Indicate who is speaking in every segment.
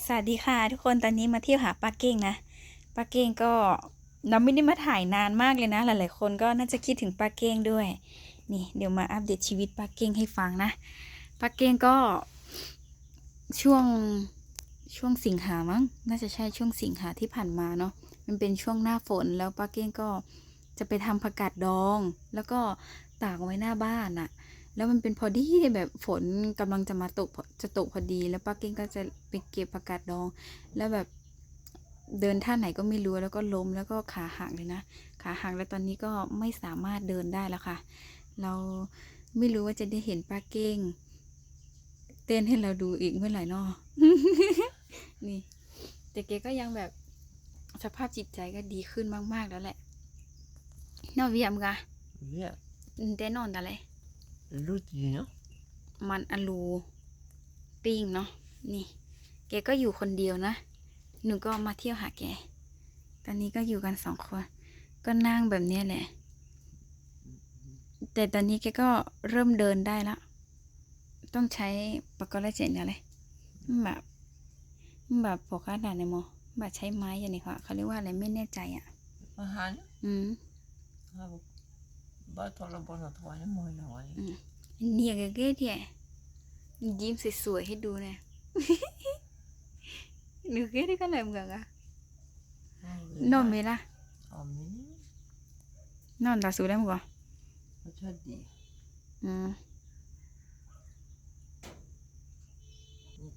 Speaker 1: สวัสดีค่ะทุกคนตอนนี้มาเที่ยวหาป้าเก้งนะป้าเก้งก็เราไม่ได้มาถ่ายนานมากเลยนะ หลายๆคนก็น่าจะคิดถึงป้าเก้งด้วย นี่เดี๋ยวมาอัปเดตชีวิตป้าเก้งให้ฟังนะป้าเก้งก็ช่วงช่วงสิงหามั้งน่าจะใช่ช่วงสิงหาที่ผ่านมาเนาะมันเป็นช่วงหน้าฝนแล้วป้าเก้งก็จะไปทำผักกาดดอง แล้วก็ตากไว้หน้าบ้านอะ แล้วมันเป็นพอดีแบบฝนกำลังจะมาตกพอจะตกพอดี แล้วป้าเก้งก็จะไปเก็บผักกาดดอง แล้วแบบเดินท่าไหนก็ไม่รู้แล้วก็ล้มแล้วก็ขาหักเลยนะ ขาหักแล้วตอนนี้ก็ไม่สามารถเดินได้แล้วค่ะ เราไม่รู้ว่าจะได้เห็นป้าเก้ง เต้นให้เราดูอีกเมื่อไหร่นอนี่ แต่เกก็ยังแบบสภาพจิตใจก็ดีขึ้นมาก ๆ แล้วแหละนอนเวียมกะ
Speaker 2: Yeah,
Speaker 1: เต้นนอนอะไร
Speaker 2: lutti, no?
Speaker 1: มันอลูปิ้งเนาะนี่ แกก็อยู่คนเดียวนะ หนูก็มาเที่ยวหาแก ตอนนี้ก็อยู่กันสองคน ก็นั่งแบบเนี้ยแหละ แต่ตอนนี้แกก็เริ่มเดินได้แล้ว ต้องใช้ปากกาเจนอะไรแบบแบบปกติในโมแบบใช้ไม้อย่างนี้ค่ะเขาเรียกว่าอะไรไม่แน่ใจอะ
Speaker 2: Han,
Speaker 1: อืม
Speaker 2: han bara talar bara något vad han mår nu.
Speaker 1: เนี่ยเก๋ๆเนี่ยยิ้มสวยๆให้ดูหนะหนูเก๋ได้ก็เลยเหมือนกันอะนอนไหมล่ะ
Speaker 2: Amen.
Speaker 1: นอนตาสูได้มั้งก่อน
Speaker 2: Vad tror du?
Speaker 1: อืม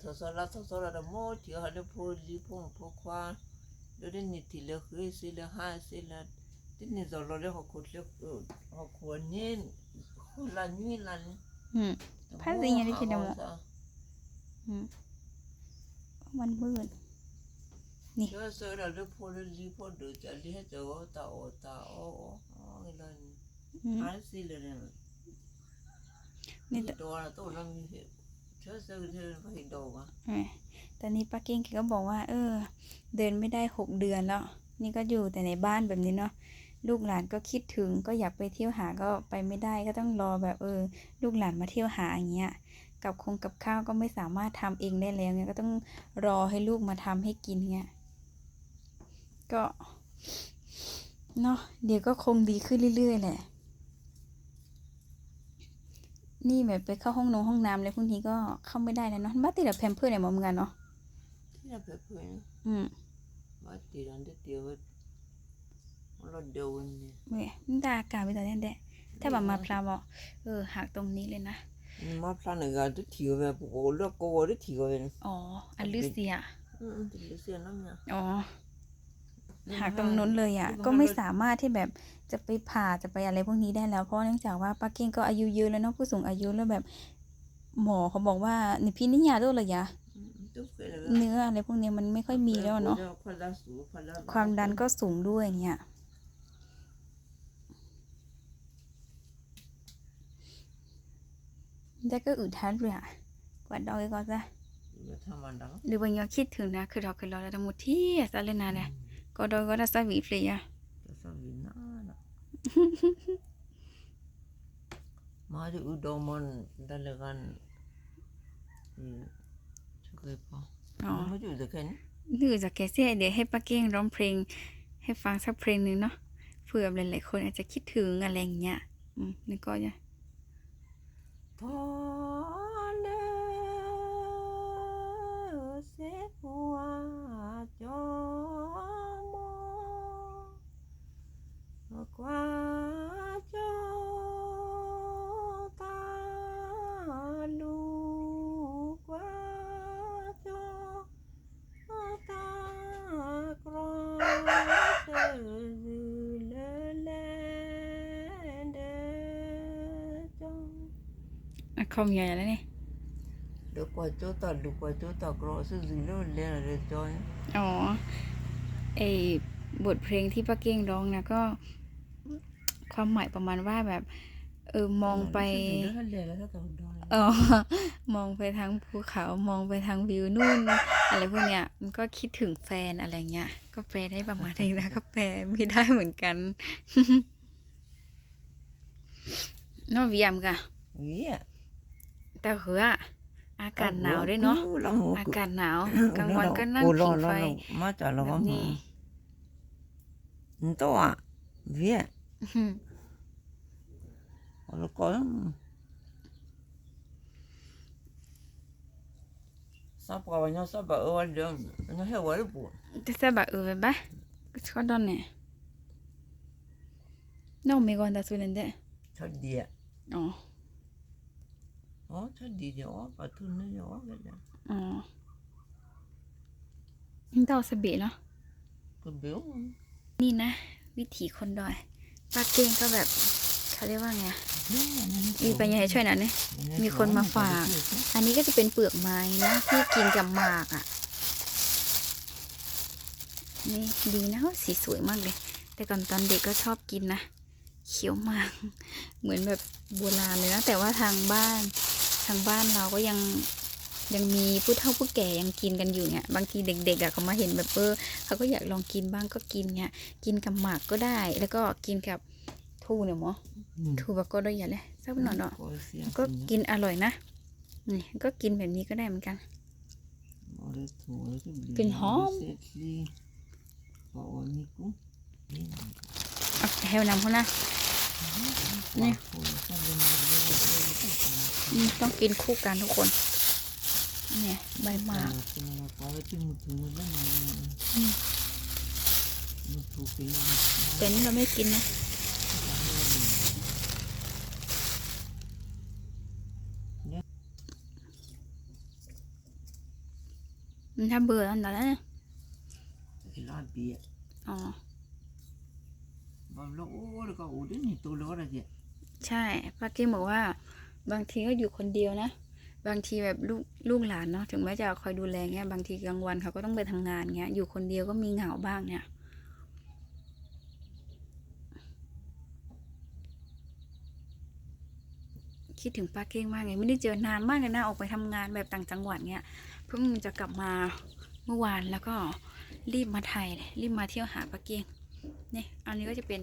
Speaker 2: Ta så la ta så la mot jag hade på li på på kvar. Då det ni till det hus eller här eller det ni så la det har kort le har kvar nen. La ni la ni.
Speaker 1: อืม Pazinha ali que deu uma- อืมมันมืด
Speaker 2: Jag så la det på det li på det jag det heter åta åta åh åh eller
Speaker 1: อืม
Speaker 2: Här ser det den.
Speaker 1: นี่
Speaker 2: นี่
Speaker 1: แต่
Speaker 2: ตัวละตัวละมีเชื่อซื้อเธอไปดูอะ
Speaker 1: เออตอนนี้ป้าเก้งแกก็บอกว่า เออ เดินไม่ได้หกเดือนแล้ว นี่ก็อยู่แต่ในบ้านแบบนี้เนาะ ลูกหลานก็คิดถึงก็อยากไปเที่ยวหาก็ไปไม่ได้ก็ต้องรอแบบเออ ลูกหลานมาเที่ยวหาอย่างเงี้ยกับคงกับข้าวก็ไม่สามารถทำเองได้แล้วเงี้ยก็ต้องรอให้ลูกมาทำให้กินเงี้ยก็เนาะเดี๋ยวก็คงดีขึ้นเรื่อยๆแหละนี่แบบไปเข้าห้องนงห้องน้ำเลยพวกนี้ก็เข้าไม่ได้แล้วเนาะบ้านติดแบบแพมเพิร์สเนี่ยเหมือนกันเนาะ
Speaker 2: ที่เราเพื่อน
Speaker 1: อืม
Speaker 2: มาตีรันเดียวมัน เราเดินเนี่ย
Speaker 1: เว้ยนี่ตาอากาศไปตอนนี้แดะถ้าแบบมาพลาบอกเออหักตรงนี้เลยนะ
Speaker 2: มาพลาดหนึ่งก็จะถือแบบโอ้เลือกโก้จะถือแบบ
Speaker 1: อ๋ออันลิเซีย
Speaker 2: อืมจะเสียน้ำเนี่ย
Speaker 1: อ๋อหักตรงนู้นเลยอะ ก็ไม่สามารถที่แบบจะไปผ่าจะไปอะไรพวกนี้ได้แล้วเพราะเนื่องจากว่าป้าเก้งก็อายุเยอะแล้วเนาะผู้สูงอายุแล้วแบบ หมอเขาบอกว่าในพี่นี่ยาด้วยเลยยะ
Speaker 2: ตุ๊กเลย
Speaker 1: เนื้ออะไรพวกนี้มันไม่ค่อยมีแล้วเนาะความดันก็สูงด้วยเนี่ย แต่ก็อึดทัดเลยอะกว่าดอยก็จะ
Speaker 2: ทำมันดัง
Speaker 1: หรือว่ายังคิดถึงนะคือเราเคยรอแล้วทั้งหมดที่จะเล่นนะเนี่ยก็ดอยก็ได้สวีฟเลยอะ
Speaker 2: จะสวินานะมาดูอุดมมันดัลกันอืมช่วยพอ
Speaker 1: อ๋อ
Speaker 2: มาดูแต่แค่นี้
Speaker 1: หรือจะแกเสียเดี๋ยวให้ป้าเก้งร้องเพลง ให้ฟังสักเพลงหนึ่งเนาะเผื่อหลายๆคนอาจจะคิดถึงอะไรอย่างเงี้ยอืมนี่ก็จะ
Speaker 2: พอเลเสหัวจอมอกว่ามอตาลูกว่าจอตากรอเธอเลเลเดจง
Speaker 1: อะคอมใหญ่แล้วนี่
Speaker 2: ลูกว่าจอตาลูกว่าจอตากรอซึ่งเลเลเดจง
Speaker 1: อ๋อไอบทเพลงที่ป้าเก้งร้องนะก็ ความหมายประมาณว่าแบบ เออมองไปอ๋อมองไปทางภูเขามองไปทางวิวนู่น อะไรพวกเนี้ยมันก็คิดถึงแฟนอะไรเงี้ย ก็แปลได้ประมาณนี้นะก็แปลไม่ได้เหมือนกันนอเวียมกะ
Speaker 2: Yeah.
Speaker 1: แต่เหอะอากาศหนาวด้วยเนาะ
Speaker 2: เราหัว
Speaker 1: อากาศหนาวกลางวันก็นั่ง
Speaker 2: กู
Speaker 1: ผิง
Speaker 2: รอ
Speaker 1: ไฟ
Speaker 2: เรามาจากเรา
Speaker 1: แบ
Speaker 2: ก็
Speaker 1: บ
Speaker 2: มา
Speaker 1: นี้
Speaker 2: ตัวเวีย
Speaker 1: อื้อหือ
Speaker 2: แล้วก็สับกับวันนี้สับแบบเออวันเดียวมันให้วันละปุ่น
Speaker 1: จะสบายเออไปก็ชอบดอนเนี่ยน้องมีก่อนตาสุนันเดะ
Speaker 2: ชัดดีอะ
Speaker 1: อ๋อ
Speaker 2: อ๋อชัดดีเดียวอ๋ อปะทุนนี่เดียวอ๋อกันเนี่ย
Speaker 1: อ๋อนี่ต่อสบีเนาะ
Speaker 2: ก็เบี้ยว
Speaker 1: นี่นะ วิถีคนดอยป้าเก้งก็แบบเขาเรียกว่าไง มีปัญญาให้ช่วยหน่อยนี่มีคนมาฝาก อันนี้ก็จะเป็นเปลือกไม้นะที่กินกับหมากอะ นี่ดีนะสีสวยมากเลย แต่ก่อนตอนเด็กก็ชอบกินนะเคี้ยวหมาก เหมือนแบบโบราณเลยนะ แต่ว่าทางบ้าน ทางบ้านเราก็ยังยังมีผู้เฒ่าผู้แก่ยังกินกันอยู่เนี่ยบางทีเด็กๆอะเขามาเห็นแบบเออเขาก็อยากลองกินบ้างก็กินเนี่ยกินกับหมากก็ได้ แล้วก็กินกับทูเนี่ยหมอทูบะก็ได้อย่าเลยสักหน่อยเนาะก็กินอร่อยนะนี่ก็กินแบบนี้ก็ได้เหมือนกันเป็นหอมเอาแถวนำเขานะ นี่อืมต้องกินคู่กันทุกคน เนี่ยใบหมากแต่นี่เราไม่กินนะมันถ้าเบื่ออันนั้นนะอ๋อ ใช่ป้าเก้งบอกว่า บางทีก็อยู่คนเดียวนะ บางทีแบบลูกลูกหลานเนาะถึงแม้จะคอยดูแลเงี้ยบางทีกลางวันเขาก็ต้องไปทำงานเงี้ยอยู่คนเดียวก็มีเหงาบ้างเนี่ยคิดถึงป้าเก้งมากเลยไม่ได้เจอนานมากเลยนะออกไปทำงานแบบต่างจังหวัดเนี่ยเพิ่งจะกลับมาเมื่อวานแล้วก็รีบมาไทยเลยรีบมาเที่ยวหาป้าเก้ง นี่อันนี้ก็จะเป็น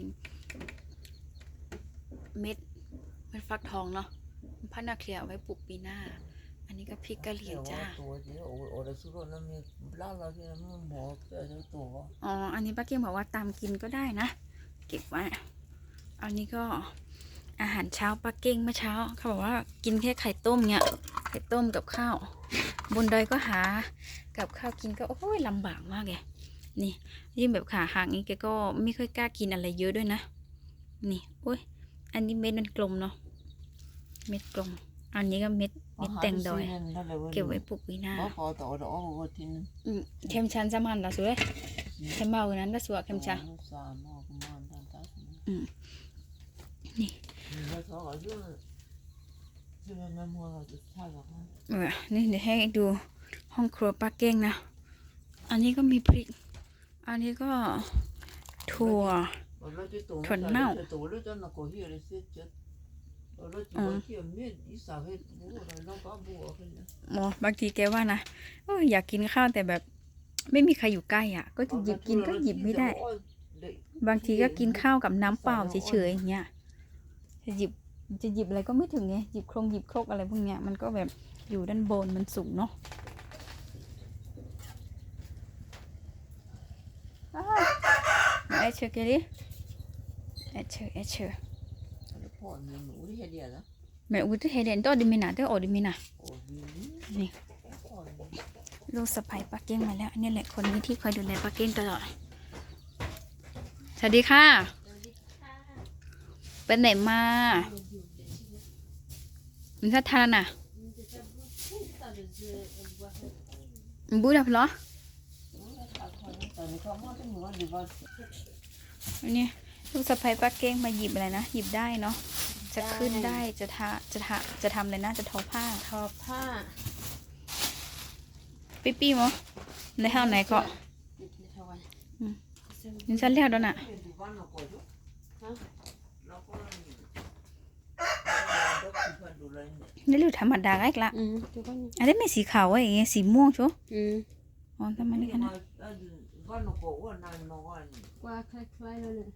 Speaker 1: เม็ดเม็ดฟักทองเนาะพันนาเคลียเอาไว้ปลูกปีหน้า อันนี้ก็พริกกะเหรี่ยงจ้าอ๋ออันนี้ป้าเก้งบอกว่าตามกินก็ได้นะ เก็บไว้อันนี้ก็อาหารเช้าป้าเก้งเมื่อเช้า เขาบอกว่ากินแค่ไข่ต้มเนี่ยไข่ต้มกับข้าว บนดอยก็หากับข้าวกินก็โอ้ยลำบากมากเลย นี่ยิ่งแบบขาหักนี้แกก็ไม่ค่อยกล้ากินอะไรเยอะด้วยนะ นี่โอ้ยอันนี้เม็ดมันกลมเนาะเม็ดกลม อันนี้ก็เม็ดเม็ดแตงดอยเก็บไว้ปลูกวินา
Speaker 2: บ่พอต่อดอกว่าที่นั่น
Speaker 1: อืมเข็มชันจะมันละสวยเข็มเมานั้นละสวยเข็มชาอืมนี่เออนี่เดี๋ยวให้ดูห้องครัวป้าเก้งนะ อันนี้ก็มีพริก อันนี้ก็ถั่ว
Speaker 2: thuần nâu ừ.
Speaker 1: หมอบางทีแกว่านะเอออยากกินข้าวแต่แบบไม่มีใครอยู่ใกล้อะ ก็จะหยิบกินก็หยิบไม่ได้ บางทีก็กินข้าวกับน้ำเปล่าเฉยๆอย่างเงี้ยจะหยิบจะหยิบอะไรก็ไม่ถึงไงหยิบโครงหยิบครกอะไรพวกเนี้ยมันก็แบบอยู่ด้านบนมันสูงเนาะอ้าว เอชเชอร์เกลี่เอชเชอร์เอชเชอร์แม่อุ้ยที่เฮเดนตัวดิมินาตัวโอดิมินาลูกสะใภ้ปักเก้งมาแล้วอันนี่แหละคนนี้ที่คอยดูแลปักเก้งตลอดสวัสดีค่ะเป็นไหนมามันถ้าทานน่ะมันบูดับเหรอ อันนี้ลูกสะใภ้ป้าเก้งมาหยิบอะไรนะหยิบได้เนาะจะขึ้นได้จะทาจะทาจะทำอะไรนะจะทอผ้า
Speaker 3: ทอผ้า
Speaker 1: ปีปี้มั้งในห้างไหนก็นี่ฉันเรียกแล้วน่ะนี่หรือธรรมดาอีกละ
Speaker 3: อืมดูก่อน
Speaker 1: อันนี้ไม่สีขาวไอ้ยสีม่วงชัว
Speaker 3: อืม
Speaker 1: อ๋อทำไมนี่กัน นะ
Speaker 3: กว่าคล้ายๆแล้วเนี่ย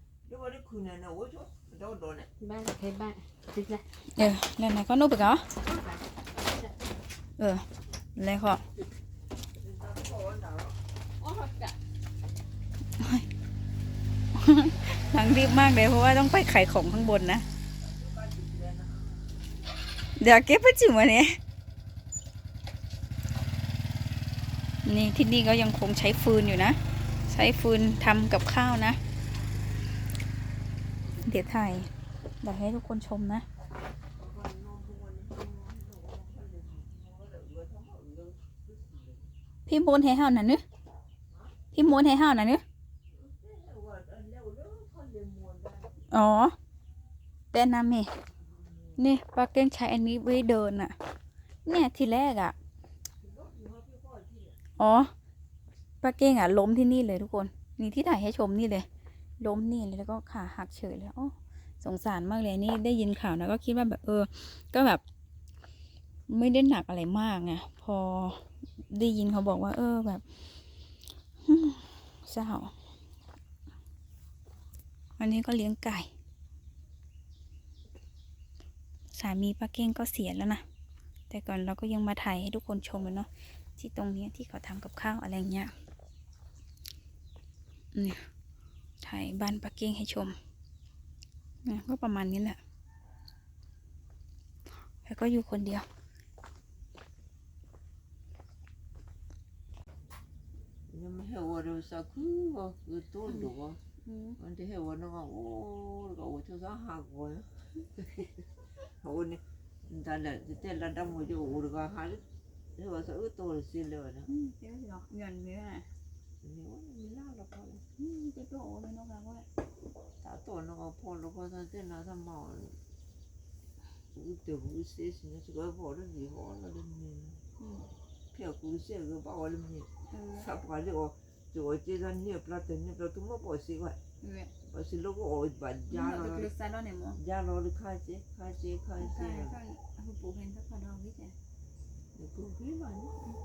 Speaker 3: บ้านเคยบ้านติดละ
Speaker 1: เออแล้วไหนก็นู่นไปก่อนเออแล้วก็
Speaker 3: อ๋อหักกะ
Speaker 1: หลังรีบมากเลยเพราะว่าต้องไปขายของข้างบนนะ เดี๋ยวเก็บไปจิ๋ววันนี้นี่ที่นี่ก็ยังคงใช้ฟืนอยู่นะ ใช้ฟืนทำกับข้าวนะ เดี๋ยวถ่ายเดี๋ยวให้ทุกคนชมนะ พี่โมนให้ห้าวน่ะนึพี่โมนให้ห้าวน่ะนึอ๋อ แต่น้ำเมนี่ป้าเก้งใช้อันนี้ไว้เดินอะเนี่ยทีแรกอะอ๋อ ป้าเก้งอะล้มที่นี่เลยทุกคนนี่ที่ถ่ายให้ชมนี่เลย ล้มนี่เลยแล้วก็ขาหักเฉยเลยโอ้สงสารมากเลยนี่ได้ยินข่าวนะก็คิดว่าแบบเออ ก็แบบ ไม่ได้หนักอะไรมากไงพอได้ยินเขาบอกว่า เออแบบเศร้าอันนี้ก็เลี้ยงไก่ สามีป้าเก้งก็เสียแล้วนะแต่ก่อนเราก็ยังมาถ่ายให้ทุกคนชมเลยเนาะที่ตรงนี้ที่เขาทำกับข้าวอะไรเงี้ย เนี่ยถ่ายบ้านป้าเก้งให้ชมเนี่ยก็ประมาณนี้แหละ แล้วก็อยู่คนเดียว
Speaker 2: ยังไม่ให้ว่าเราสักคือว่าคือตัวหรือ ว่ามันจะให้ว่าน้องโอ้ก็ว่าจะสักหักว่าโอ้นี่ตอนนั้นจะละดำหัวจะโอ้ก็หาเรียกว่าสักตัว
Speaker 1: สิเลย
Speaker 2: นะอื
Speaker 1: มเดี๋ยวเดี๋ย
Speaker 2: วเงินเนื้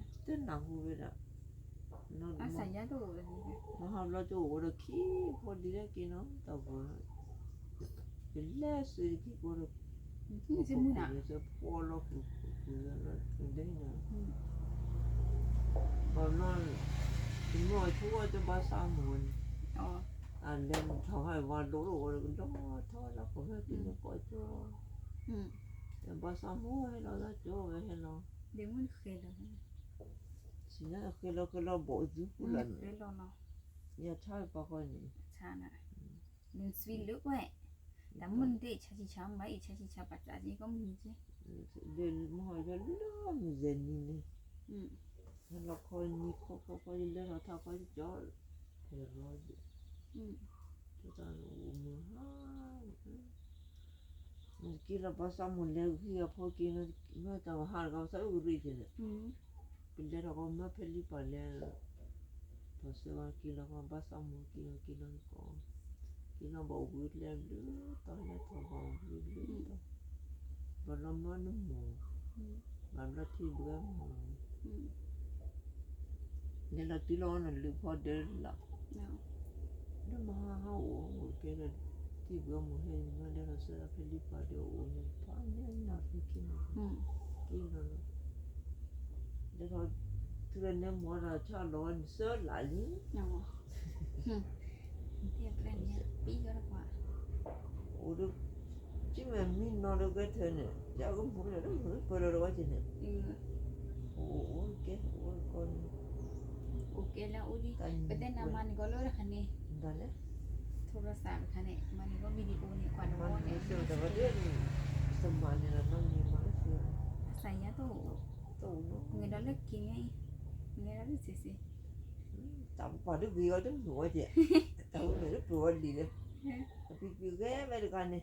Speaker 2: เต้
Speaker 1: น
Speaker 2: หนังหูเลยอะนอน
Speaker 1: อา
Speaker 2: มา
Speaker 1: ศัยยาโดดเลยนี่
Speaker 2: มาหาเราจะโอ้เราขี้พอดีได้กินเนาะแต่ว่าเป็นแล่สื่อที่กูเรา
Speaker 1: นี่จะมือหนัก
Speaker 2: จะพอเราคือคือเราคือได้เนาะตอนนั้นถึงว่าทั่วจะบ้าสามวัน
Speaker 1: อ๋อ
Speaker 2: อันเล่นเขาให้ว่าโดโดเราก็ต้องทอดแล้วก็ให้กินก็จ่อ
Speaker 1: อืม
Speaker 2: แต่บ้าสามวันให้เราละจ่อให้เรา
Speaker 1: เดี๋ยวมันเคยเลย
Speaker 2: สินะคือเราคือเราบอกจุ
Speaker 1: อื
Speaker 2: กุ
Speaker 1: ม
Speaker 2: ลัน
Speaker 1: เดี๋ยวรอเนาะ det var grønne mora tjalon sørland. Ja. Det er grønne bier da. Og du Cime min når du gør tønne. Jeg kan bruge
Speaker 2: det, du prøver det også tønne. Og okay, og kon. Okay, la uli. Beten naman ko lor kane.
Speaker 1: Dale. โท
Speaker 2: รศัพท์ค่ะเนี่ย
Speaker 1: มั
Speaker 2: นก็วิดีโอเนี่ยกว่าโน้ตเนี่ยแต่ว่าเรื่องสมบัติเนี่ยเราต้องมีมาเสีย
Speaker 3: ใส่ยาตู้
Speaker 2: ngedalag kini ngedalag
Speaker 3: sisi tampa tu biar tu dua je tahu tu dua dia tapi juga ya berkani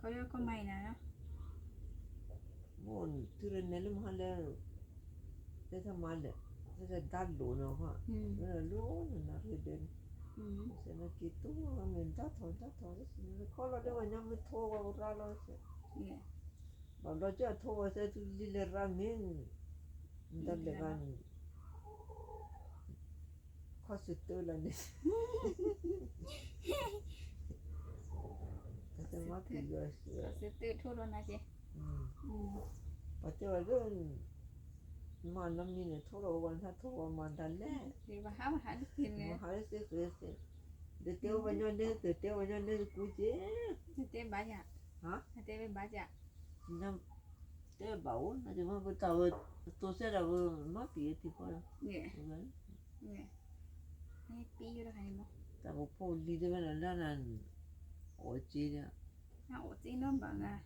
Speaker 3: kalau aku main apa mon turun dalam hal kita
Speaker 2: malah kita dah nào ha lona nak reden Sen kita minta, minta, minta. Sen kalau dia banyak minta, orang orang lah. Yeah. mambracha
Speaker 3: thoa se tu lile ramin ndal le rani khosu to la ni kata ma ki
Speaker 2: yo se khosu to thoro na je pate wa gun ma nam ni ne thoro wan ha thoro
Speaker 3: ma dal
Speaker 2: le ni ba ha ha ni ne
Speaker 3: ma ha
Speaker 2: se se se de teo ba yo ne de teo ba yo ne ku je de te ba ya ha de ba
Speaker 3: ya Нам те
Speaker 2: бау, на дема бе тава, то се да бе ма пие ти хора. Не. Не. Не пие да хай мо. Та бо по лиде бе на на
Speaker 3: на очи да. На очи на ба на.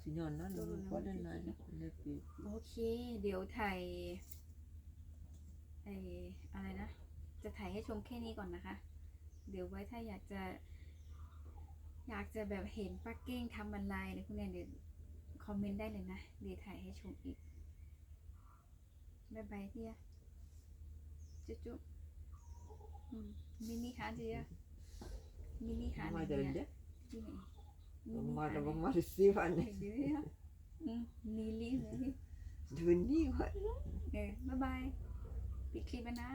Speaker 3: สินอ
Speaker 2: นนั่นก็
Speaker 3: ได้นานเลยปีโอเค เดี๋ยวถ่ายไออะไรนะ จะถ่ายให้ชมแค่นี้ก่อนนะคะ เดี๋ยวไว้ถ้าอยากจะ อยากจะแบบเห็นปักเก้งทำบรรลัยอะไรพวกนี้เดี๋ยว คอมเมนต์ได้เลยนะ เดี๋ยวถ่ายให้ชมอีกบายบายเดียจุ๊จุ๊มินิฮาเดียมินิฮาเดียที่ไหน
Speaker 2: Umarım umarım
Speaker 3: Sivan'ı. Nili mi? วะเน var. Bye bye. ปิดคลิปนะ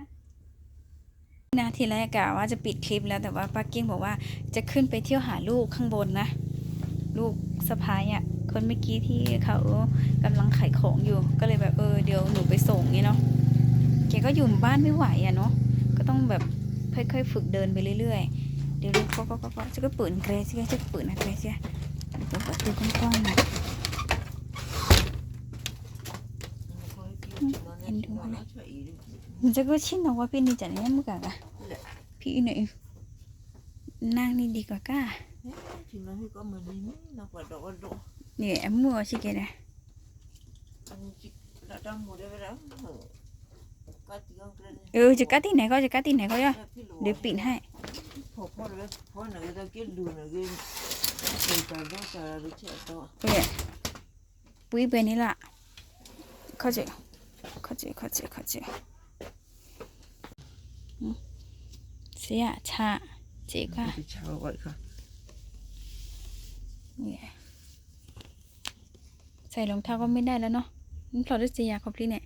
Speaker 1: นะทีแรกกะว่าจะปิดคลิปแล้วแต่ว่าป้ากิ้งบอกว่าจะขึ้นไปเที่ยวหาลูกข้างบนนะ ลูกสะพ้ายอะคนเมื่อกี้ที่เขากำลังขายของอยู่ ก็เลยแบบเออเดี๋ยวหนูไปส่งงี้เนาะแกก็อยู่บ้านไม่ไหวอะเนาะก็ต้องแบบค่อยๆฝึกเดินไปเรื่อยๆเดี๋ยวลูกก็ก็ก็ก็จะก็เปิดเกรซจะเปิดนะเกรซเดี๋ยวเปิดดูกว้างๆหน่อยมันจะก็ชินเอาว่าพี่นี่จะเนี่ยมึงกะกะพี่หน่อยนั่งนี่ดีกว่าก้า thì nó hơi có mười lính
Speaker 2: nó phải đổ đổ nè em mua chị kia nè ừ chỉ cắt tí
Speaker 1: này coi chỉ cắt tí này coi cho để pin hay bụi bên này là khó chịu khó chịu khó chịu khó chịu xí à chà chị ừ. qua ใส่รองเท้าก็ไม่ได้แล้วเนาะมันถอดได้เสียครบที่เนี่ย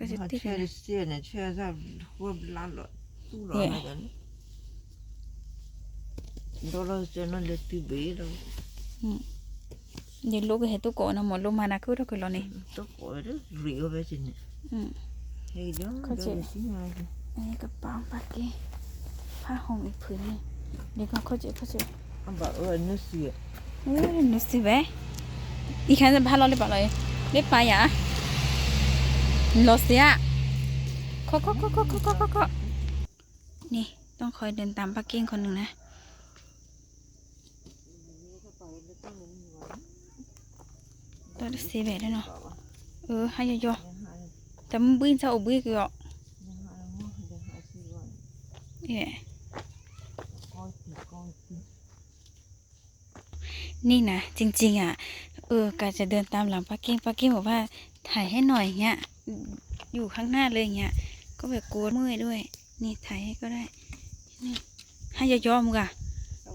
Speaker 1: ก็จะติดเนี่ยเสียเนี่
Speaker 2: ยเชื่
Speaker 1: อซะว่าลาลสู้รอกันดอลลาร์เจ
Speaker 2: นนั่นเล็กที่
Speaker 1: เบลล์อืม ये लोग है तो कौन मोलो माना के रख लो ने तो कोई रियो बेच ने हम्म हे जो खचे ये का पाम पाके पा होम इफुनी देखो खचे खचे अब नुसी ये नुसी बे สียโคโคโคโคโคโคโคโคนี่ต้องคอยเดินตามปักเก้งคนหนึ่งนะตัวเสียแบบได้เนาะเออให้ยอๆแต่มันบึ้นจะอุบึ้นก็เย่นี่นะจริงๆอะ เออกาจะเดินตามหลังปักเก้งปักเก้งบอกว่าถ่ายให้หน่อยเงี้ย อยู่ข้างหน้าเลยเงี้ย ก็แบบกลัวเมื่อยด้วย นี่ถ่ายให้ก็ได้ นี่ให้ย่อมึงอะ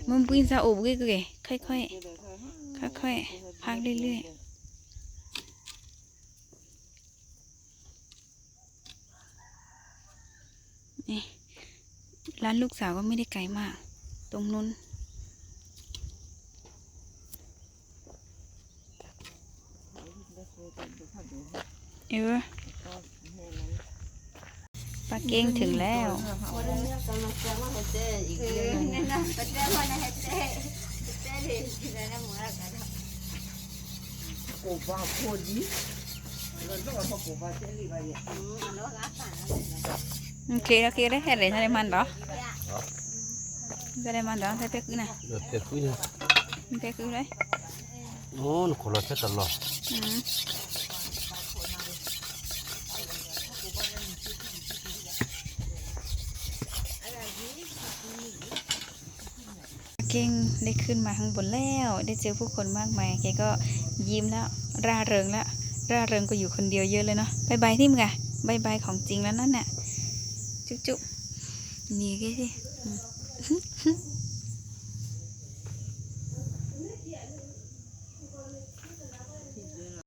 Speaker 1: มันบึ้นจะอุบึ้นก็เก๋ค่อยค่อยพักเรื่อยนี่ร้านลูกสาวก็ไม่ได้ไกลมาก ตรงนู้น เออปลาเก้งถึงแล้ว
Speaker 3: กูว่าโอดีเคลียร์เคลียร์ได้แค่ไหนทะเลมันเหรอทะเลมันเหรอทะเลเป็กนะ
Speaker 1: เต็กนะเป็กเลยโอ้
Speaker 2: โหนูข
Speaker 1: อรอ
Speaker 2: แค่ตลอด
Speaker 1: เก่งได้ขึ้นมาข้างบนแล้ว ได้เจอผู้คนมากมายแกก็ยิ้มแล้วร่าเริงแล้วร่าเริงก็อยู่คนเดียวเยอะเลยเนาะบายบายที่มึงอะบายบายของจริงแล้วนั่นน่ะจุ๊บจุ๊บนี่แกสิ